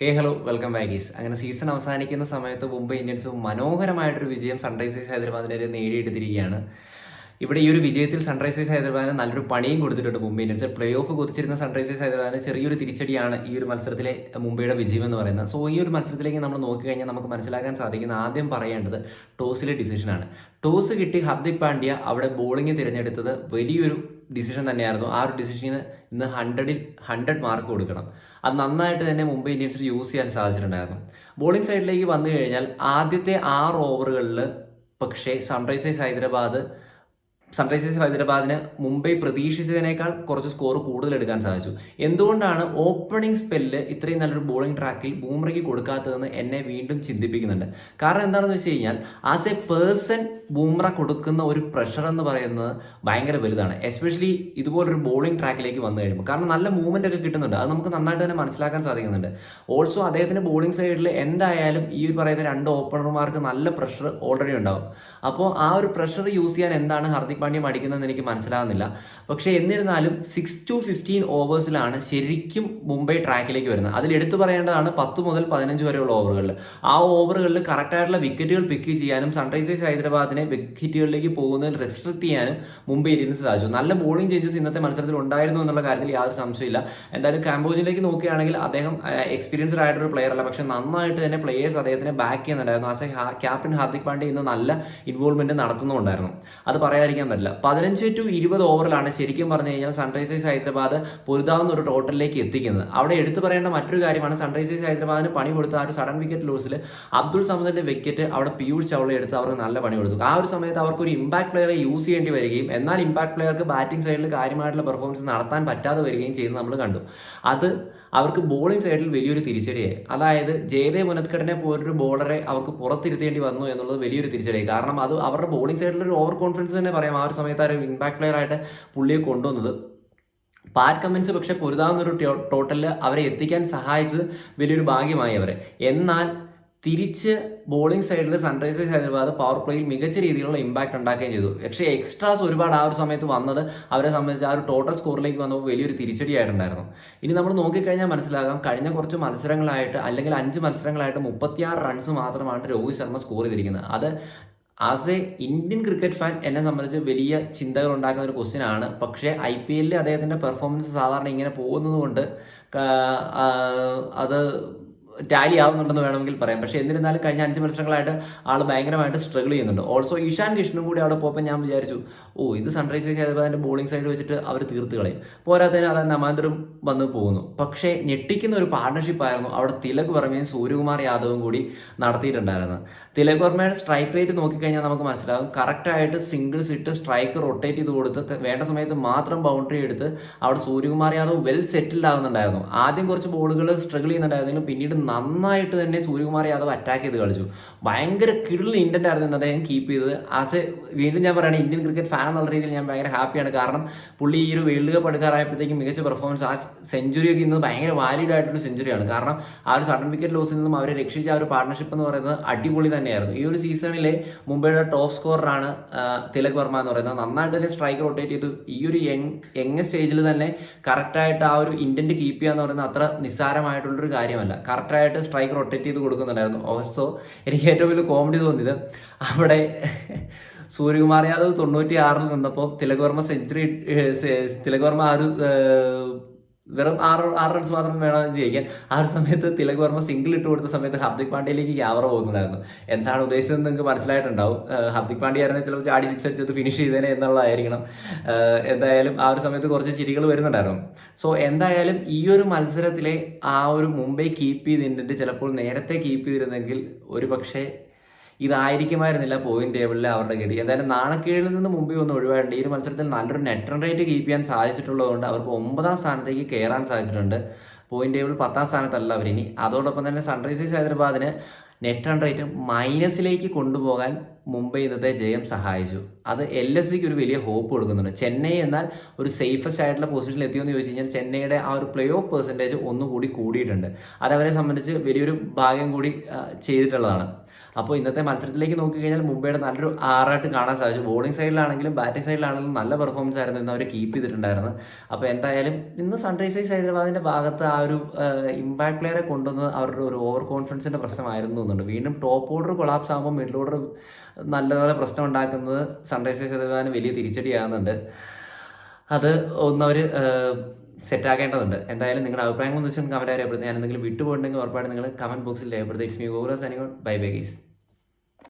ഹേ hello welcome ബാഗീസ് അങ്ങനെ season അവസാനിക്കുന്ന സമയത്ത് മുംബൈ ഇന്ത്യൻസ് മനോഹരമായിട്ടൊരു വിജയം സൺറൈസേഴ്സ് ഹൈദരാബാദിനെതിരെ നേടിയെടുത്തിരിക്കുകയാണ്. ഇവിടെ ഈ ഒരു വിജയത്തിൽ സൺറൈസേഴ്സ് ഹൈദരാബാദിന് നല്ലൊരു പണിയും കൊടുത്തിട്ടുണ്ട് മുംബൈ ഇന്ത്യൻസ്. പ്ലേ ഓഫ് കുതിച്ചിരുന്ന സൺറൈസേഴ്സ് ഹൈദരാബാദിന് ചെറിയൊരു തിരിച്ചടിയാണ് ഈ ഒരു മത്സരത്തിലെ മുംബൈയുടെ വിജയം എന്ന് പറയുന്നത്. സോ ഈ ഒരു മത്സരത്തിലേക്ക് നമ്മൾ നോക്കിക്കഴിഞ്ഞാൽ നമുക്ക് മനസ്സിലാക്കാൻ സാധിക്കുന്ന ആദ്യം പറയേണ്ടത് ടോസിലെ ഡിസിഷനാണ് ടോസ് കിട്ടി ഹർദിക് പാണ്ഡ്യ അവിടെ ബോളിംഗ് തിരഞ്ഞെടുത്തത് വലിയൊരു ഡിസിഷൻ തന്നെയായിരുന്നു. ആ ഒരു ഡിസിഷന് ഇന്ന് ഹൺഡ്രഡിൽ ഹൺഡ്രഡ് മാർക്ക് കൊടുക്കണം. അത് നന്നായിട്ട് തന്നെ മുംബൈ ഇന്ത്യൻസ് യൂസ് ചെയ്യാൻ സാധിച്ചിട്ടുണ്ടായിരുന്നു. ബോളിംഗ് സൈഡിലേക്ക് വന്നു കഴിഞ്ഞാൽ ആദ്യത്തെ ആറ് ഓവറുകളിൽ പക്ഷേ സൺറൈസേഴ്സ് ഹൈദരാബാദ് സൺറൈസേഴ്സ് ഹൈദരാബാദിന് മുംബൈ പ്രതീക്ഷിച്ചതിനേക്കാൾ കുറച്ച് സ്കോർ കൂടുതൽ എടുക്കാൻ സാധിച്ചു. എന്തുകൊണ്ടാണ് ഓപ്പണിംഗ് സ്പെല്ല് ഇത്രയും നല്ലൊരു ബോളിംഗ് ട്രാക്കിൽ ബൂമറയ്ക്ക് കൊടുക്കാത്തതെന്ന് എന്നെ വീണ്ടും ചിന്തിപ്പിക്കുന്നുണ്ട്? കാരണം എന്താണെന്ന് വെച്ച് കഴിഞ്ഞാൽ ആസ് എ പേഴ്സൺ ബൂമറ കൊടുക്കുന്ന ഒരു പ്രഷർ എന്ന് പറയുന്നത് ഭയങ്കര വലുതാണ്. എസ്പെഷ്യലി ഇതുപോലൊരു ബോളിംഗ് ട്രാക്കിലേക്ക് വന്നു കഴിയുമ്പോൾ. കാരണം നല്ല മൂവ്മെന്റ് ഒക്കെ കിട്ടുന്നുണ്ട്. അത് നമുക്ക് നന്നായിട്ട് തന്നെ മനസ്സിലാക്കാൻ സാധിക്കുന്നുണ്ട്. ഓൾസോ അദ്ദേഹത്തിന്റെ ബോളിംഗ് സൈഡിൽ എന്തായാലും ഈ ഒരു പറയുന്ന രണ്ട് ഓപ്പണർമാർക്ക് നല്ല പ്രഷർ ഓൾറെഡി ഉണ്ടാവും. അപ്പോൾ ആ ഒരു പ്രഷർ യൂസ് ചെയ്യാൻ എന്താണ് ഹർദിക് പാണ്ഡ്യ മടിക്കുന്നതെന്ന് എനിക്ക് മനസ്സിലാകുന്നില്ല പക്ഷേ എന്നിരുന്നാലും സിക്സ് ടു ഫിഫ്റ്റീൻ ഓവേഴ്സിലാണ് ശരിക്കും മുംബൈ ട്രാക്കിലേക്ക് വരുന്നത്. അതിൽ എടുത്തു പറയേണ്ടതാണ് പത്ത് മുതൽ പതിനഞ്ച് വരെയുള്ള ഓവറുകളിൽ ആ ഓവറുകളിൽ കറക്റ്റായിട്ടുള്ള വിക്കറ്റുകൾ പിക്ക് ചെയ്യാനും സൺറൈസേഴ്സ് ഹൈദരാബാദിനെ വിക്കറ്റുകളിലേക്ക് പോകുന്നതിൽ റെസ്ട്രിക്ട് ചെയ്യാനും മുംബൈ ഇന്ത്യൻസ് സാധിച്ചു. നല്ല ബോളിംഗ് ചേഞ്ചസ് ഇന്നത്തെ മത്സരത്തിൽ ഉണ്ടായിരുന്നു എന്നുള്ള കാര്യത്തിൽ യാതൊരു സംശയമില്ല എന്തായാലും കാമ്പോജിലേക്ക് നോക്കുകയാണെങ്കിൽ അദ്ദേഹം എക്സ്പീരിയൻസ്ഡ് ആയിട്ടൊരു പ്ലെയർ അല്ല. പക്ഷെ നന്നായിട്ട് തന്നെ പ്ലേയേഴ്സ് അദ്ദേഹത്തിനെ ബാക്ക് ചെയ്യുന്നുണ്ടായിരുന്നു. As a captain Hardik Pandya ഇന്ന് നല്ല ഇൻവോൾവ്മെന്റ് നടത്തുന്നുണ്ടായിരുന്നു. അത് പറയാതിരിക്കാൻ പറ്റില്ല. പതിനഞ്ച് ടു ഇരുപത് ഓവറിലാണ് ശരിക്കും പറഞ്ഞു കഴിഞ്ഞാൽ സൺറൈസേഴ്സ് ഹൈദരാബാദ് പൊരുതാവുന്ന ഒരു ടോട്ടലിലേക്ക് എത്തിക്കുന്നത്. അവിടെ എടുത്തു പറയേണ്ട മറ്റൊരു കാര്യമാണ് സൺറൈസേഴ്സ് ഹൈദരാബാദിന് പണി കൊടുത്ത ആ ഒരു സഡൻ വിക്കറ്റ് ലോസിൽ അബ്ദുൾ സമദിന്റെ വിക്കറ്റ് അവിടെ പീയൂഷ് ചൗള എടുത്ത് അവർക്ക് നല്ല പണി കൊടുത്തു. ആ ഒരു സമയത്ത് അവർക്ക് ഒരു ഇമ്പാക്ട് പ്ലെയറെ യൂസ് ചെയ്യേണ്ടി വരികയും എന്നാൽ ഇമ്പാക്ട് പ്ലെയർക്ക് ബാറ്റിംഗ് സൈഡിൽ കാര്യമായിട്ടുള്ള പെർഫോമൻസ് നടത്താൻ പറ്റാതെ വരികയും ചെയ്യുന്നത് നമ്മൾ കണ്ടു. അത് അവർക്ക് ബോളിംഗ് സൈഡിൽ വലിയൊരു തിരിച്ചടിയായി. അതായത് ജയദേവ് മുനത്കടിനെ പോലൊരു ബോളറെ അവർക്ക് പുറത്തിരുത്തേണ്ടി വന്നു എന്നുള്ളത് വലിയൊരു തിരിച്ചടിയായി. കാരണം അത് അവരുടെ ബോളിംഗ് സൈഡിൽ ഒരു ഓവർ കോൺഫിഡൻസ് തന്നെ പറയാം. ആ ഒരു സമയത്ത് ആ ഒരു ഇമ്പാക്ട് പ്ലെയർ ആയിട്ട് പുള്ളിയെ കൊണ്ടുവന്നത്. പാറ്റ് കമ്മിൻസ് പക്ഷെ പൊരുതാവുന്ന ഒരു ടോട്ടലിൽ അവരെ എത്തിക്കാൻ സഹായിച്ചത് വലിയൊരു ഭാഗ്യമായി അവരെ. എന്നാൽ തിരിച്ച് ബോളിംഗ് സൈഡിൽ സൺറൈസേഴ്സ് ഹൈദരാബാദ് പവർ പ്ലേയിൽ മികച്ച രീതിയിലുള്ള ഇമ്പാക്ട് ഉണ്ടാക്കുകയും ചെയ്തു. പക്ഷേ എക്സ്ട്രാസ് ഒരുപാട് ആ ഒരു സമയത്ത് വന്നത് അവരെ സംബന്ധിച്ച് ആ ഒരു ടോട്ടൽ സ്കോറിലേക്ക് വന്നപ്പോൾ വലിയൊരു തിരിച്ചടിയായിട്ടുണ്ടായിരുന്നു ഇനി നമ്മൾ നോക്കിക്കഴിഞ്ഞാൽ മനസ്സിലാകാം കഴിഞ്ഞ കുറച്ച് മത്സരങ്ങളായിട്ട് അല്ലെങ്കിൽ അഞ്ച് മത്സരങ്ങളായിട്ട് മുപ്പത്തിയാറ് റൺസ് മാത്രമാണ് രോഹിത് ശർമ്മ സ്കോർ ചെയ്തിരിക്കുന്നത്. അത് as a Indian cricket fan എന്നെ സംബന്ധിച്ച് വലിയ ചിന്തകൾ ഉണ്ടാക്കുന്ന ഒരു ക്വസ്റ്റ്യൻ ആണ്. പക്ഷേ ഐ പി എല്ലിൽ അദ്ദേഹത്തിന്റെ പെർഫോമൻസ് സാധാരണ ഇങ്ങനെ പോകുന്നത് കൊണ്ട് അത് ടാലി ആവുന്നുണ്ടെന്ന് വേണമെങ്കിൽ പറയാം. പക്ഷേ എന്നിരുന്നാലും കഴിഞ്ഞ അഞ്ച് മത്സരങ്ങളായിട്ട് ആൾ ഭയങ്കരമായിട്ട് സ്ട്രഗിൾ ചെയ്യുന്നുണ്ട്. ഓൾസോ ഈശാൻ കിഷനും കൂടി അവിടെ പോയപ്പോൾ ഞാൻ വിചാരിച്ചു ഓ ഇത് സൺറൈസേഴ്സ് ഹൈദരാബാദിന്റെ ബോളിംഗ് സൈഡ് വെച്ചിട്ട് അവർ തീർത്ത് കളയും. പോരാത്തതിന് അത് നമാന്തരം വന്ന് പോകുന്നു. പക്ഷേ ഞെട്ടിക്കുന്ന ഒരു പാർട്ണർഷിപ്പ് ആയിരുന്നു അവിടെ തിലക് വർമ്മയും സൂര്യകുമാർ യാദവും കൂടി നടത്തിയിട്ടുണ്ടായിരുന്നത്. തിലക് വർമ്മയുടെ സ്ട്രൈക്ക് റേറ്റ് നോക്കിക്കഴിഞ്ഞാൽ നമുക്ക് മനസ്സിലാകും. കറക്റ്റായിട്ട് സിംഗിൾസ് ഇട്ട് സ്ട്രൈക്ക് റൊട്ടേറ്റ് ചെയ്ത് കൊടുത്ത് വേണ്ട സമയത്ത് മാത്രം ബൗണ്ടറി എടുത്ത് അവിടെ സൂര്യകുമാർ യാദവ് വെൽ സെറ്റിൽഡ് ആകുന്നുണ്ടായിരുന്നു ആദ്യം കുറച്ച് ബോളുകൾ സ്ട്രഗിൾ ചെയ്യുന്നുണ്ടായിരുന്നെങ്കിലും പിന്നീട് നന്നായിട്ട് തന്നെ സൂര്യകുമാർ യാദവ് അറ്റാക്ക് ചെയ്ത് കളിച്ചു. ഭയങ്കര കിടിൽ ഇന്ത്യന്റെ ആയിരുന്നു അദ്ദേഹം കീപ്പ് ചെയ്തത്. ആസ് വീണ്ടും ഞാൻ പറയുകയാണ് ഇന്ത്യൻ ക്രിക്കറ്റ് ഫാൻ എന്നുള്ള രീതിയിൽ ഞാൻ ഭയങ്കര ഹാപ്പിയാണ് കാരണം പുള്ളി ഈ ഒരു വേൾഡ് കപ്പ് എടുക്കാറായപ്പോഴത്തേക്കും മികച്ച പെർഫോമൻസ് ആ സെഞ്ചുറി ഒക്കെ ഇന്ന് ഭയങ്കര വാലിഡ് ആയിട്ടൊരു സെഞ്ചുറിയാണ് കാരണം ആ ഒരു സഡൻ വിക്കറ്റ് ലോസിൽ നിന്നും അവരെ രക്ഷിച്ച ആ ഒരു പാർട്ണർഷിപ്പ് എന്ന് പറയുന്നത് അടിപൊളി തന്നെയായിരുന്നു. ഈ ഒരു സീസണിലെ മുംബൈയുടെ ടോപ്പ് സ്കോററാണ് തിലക് വർമ്മ എന്ന് പറയുന്നത്. നന്നായിട്ട് തന്നെ സ്ട്രൈക്ക് റൊട്ടേറ്റ് ചെയ്തു. ഈ ഒരു യങ് യങ് സ്റ്റേജിൽ തന്നെ കറക്റ്റായിട്ട് ആ ഒരു ഇന്റന്റ് കീപ്പ് ചെയ്യുക എന്ന് പറയുന്നത് അത്ര നിസ്സാരമായിട്ടുള്ളൊരു കാര്യമല്ല. കറക്റ്റായിട്ട് സ്ട്രൈക്ക് റൊട്ടേറ്റ് ചെയ്ത് കൊടുക്കുന്നുണ്ടായിരുന്നു. ഓൾസോ എനിക്ക് ഏറ്റവും വലിയ കോമഡി തോന്നിയത് അവിടെ സൂര്യകുമാർ യാദവ് തൊണ്ണൂറ്റി ആറിൽ നിന്നപ്പോൾ തിലക് വർമ്മ സെഞ്ചുറി തിലക് വർമ്മ ആ ഒരു വെറും ആറ് ആറ് റൺസ് മാത്രം വേണം ജയിക്കാൻ. ആ ഒരു സമയത്ത് തിലക് വർമ്മ സിംഗിൾ ഇട്ട് കൊടുത്ത സമയത്ത് ഹാർദിക് പാണ്ഡ്യയിലേക്ക് ക്യാമറ പോകുന്നുണ്ടായിരുന്നു എന്താണ് ഉദ്ദേശിച്ചത് നിങ്ങൾക്ക് മനസ്സിലായിട്ടുണ്ടാവും. ഹാർദിക് പാണ്ഡ്യ ആയിരുന്നു ചിലപ്പോൾ ചാടി സിക്സ് അടിച്ചത് ഫിനിഷ് ചെയ്തേനെ എന്നുള്ളതായിരിക്കണം. എന്തായാലും ആ ഒരു സമയത്ത് കുറച്ച് ചിരികൾ വരുന്നുണ്ടായിരുന്നു. സോ എന്തായാലും ഈ ഒരു മത്സരത്തിലെ ആ ഒരു മുംബൈ കീപ്പ് ചെയ്തിട്ടുണ്ട്. ചിലപ്പോൾ നേരത്തെ കീപ്പ് ചെയ്തിരുന്നെങ്കിൽ ഒരു പക്ഷേ ഇതായിരിക്കുമായിരുന്നില്ല പോയിന്റ് ടേബിളിൽ അവരുടെ ഗതി. എന്തായാലും നാണക്കേഴിൽ നിന്ന് മുമ്പിൽ ഒന്ന് ഒഴിവായിട്ടുണ്ട്. ഈ ഒരു മത്സരത്തിൽ നല്ലൊരു നെറ്റ് റൺ റേറ്റ് കീപ്പ് ചെയ്യാൻ സാധിച്ചിട്ടുള്ളതുകൊണ്ട് അവർക്ക് ഒമ്പതാം സ്ഥാനത്തേക്ക് കയറാൻ സാധിച്ചിട്ടുണ്ട്. പോയിന്റ് ടേബിൾ പത്താം സ്ഥാനത്തല്ല അവർ ഇനി. അതോടൊപ്പം തന്നെ സൺറൈസേഴ്സ് ഹൈദരാബാദിന് നെറ്റ് റൺ റേറ്റ് മൈനസിലേക്ക് കൊണ്ടുപോകാൻ മുംബൈ ഇന്നത്തെ ജയം സഹായിച്ചു. അത് എൽ എസ് സിക്ക് ഒരു വലിയ ഹോപ്പ് കൊടുക്കുന്നുണ്ട്. ചെന്നൈ എന്നാൽ ഒരു സേഫസ്റ്റ് ആയിട്ടുള്ള പൊസിഷനിൽ എത്തിയെന്ന് ചോദിച്ചു കഴിഞ്ഞാൽ ചെന്നൈയുടെ ആ ഒരു പ്ലേ ഓഫ് പെർസെന്റേജ് ഒന്നുകൂടി കൂടിയിട്ടുണ്ട്. അതവരെ സംബന്ധിച്ച് വലിയൊരു ഭാഗ്യം കൂടി ചെയ്തിട്ടുള്ളതാണ്. അപ്പോൾ ഇന്നത്തെ മത്സരത്തിലേക്ക് നോക്കിക്കഴിഞ്ഞാൽ മുംബൈയുടെ നല്ലൊരു ആറായിട്ട് കാണാൻ സാധിച്ചു. ബോളിംഗ് സൈഡിലാണെങ്കിലും ബാറ്റിംഗ് സൈഡിലാണെങ്കിലും നല്ല പെർഫോമൻസ് ആയിരുന്നു ഇന്ന് അവർ കീപ്പ് ചെയ്തിട്ടുണ്ടായിരുന്നു അപ്പോൾ എന്തായാലും ഇന്ന് സൺറൈസേഴ്സ് ഹൈദരാബാദിന്റെ ഭാഗത്ത് ആ ഒരു ഇമ്പാക്ട് പ്ലെയറെ കൊണ്ടുവന്ന് അവരുടെ ഒരു ഓവർ കോൺഫിഡൻസിന്റെ പ്രശ്നമായിരുന്നു എന്നുണ്ട്. വീണ്ടും ടോപ്പ് ഓർഡർ കൊളാപ്സ് ആകുമ്പോൾ മിഡിൽ ഓർഡർ നല്ലപോലെ പ്രശ്നം ഉണ്ടാക്കുന്നത് സൺറൈസേഴ്സ് ഹൈദരാബാദിന് വലിയ തിരിച്ചടിയാകുന്നുണ്ട്. അത് ഒന്ന് അവർ സെറ്റാക്കേണ്ടതുണ്ട്. എന്തായാലും നിങ്ങളുടെ അഭിപ്രായങ്ങൾ എന്ന് വെച്ചാൽ കമന്റ് രേഖപ്പെടുത്തി ഞാൻ എന്തെങ്കിലും വിട്ടുപോയിട്ടുണ്ടെങ്കിൽ ഉറപ്പായിട്ട് നിങ്ങൾ കമന്റ് ബോക്സിൽ രേഖപ്പെടുത്തി ഇറ്റ്സ് മീ ഗോറസ് അനിയോൺ ബൈ ബൈ ഗൈസ്